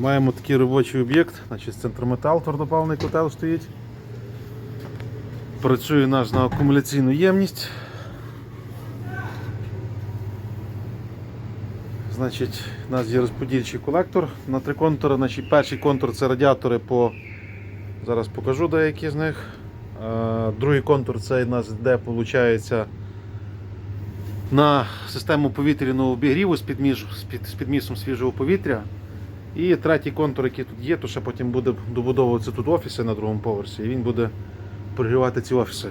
Маємо такий робочий об'єкт, значить центрометал, твердопаливний котел стоїть. Працює наш на акумуляційну ємність. Значить, у нас є розподільчий колектор на три контури. Значить, перший контур це радіатори по. Зараз покажу деякі з них. Другий контур це у нас йде, виходить, на систему повітряного обігріву з, підміж, з, під, з підмісом свіжого повітря. І третій контур, який тут є, то ще потім буде добудовуватися тут офіси на другому поверсі, і він буде прогрівати ці офіси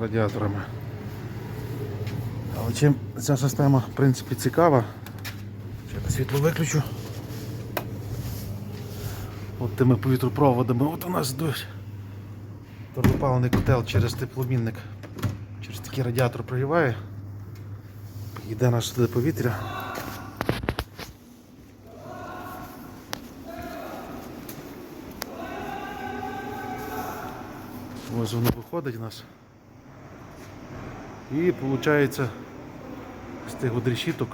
радіаторами. Але чим ця система в принципі цікава, ще світло виключу. От тими повітропроводами, от у нас йдуть твердопаливний котел через тепломінник, через такий радіатор прогріває. Йде наше туди повітря. Ось воно виходить у нас. І виходить з тих от решіток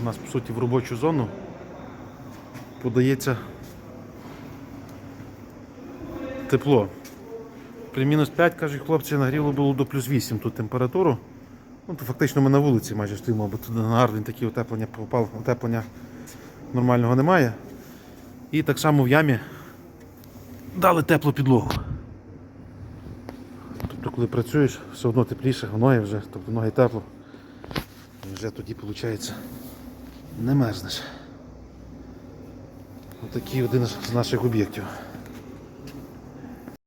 у нас по суті в робочу зону подається тепло. При мінус 5, кажуть хлопці, нагріло було до плюс 8 тут температуру. Ну, то фактично ми на вулиці майже стоїмо, бо тут на Гарден такі утеплення попав, утеплення нормального немає. І так само в ямі дали теплу підлогу. Коли працюєш, все одно тепліше, в ноги вже, тобто ноги тепло. І вже тоді, виходить, не мерзнеш. Отакий один з наших об'єктів.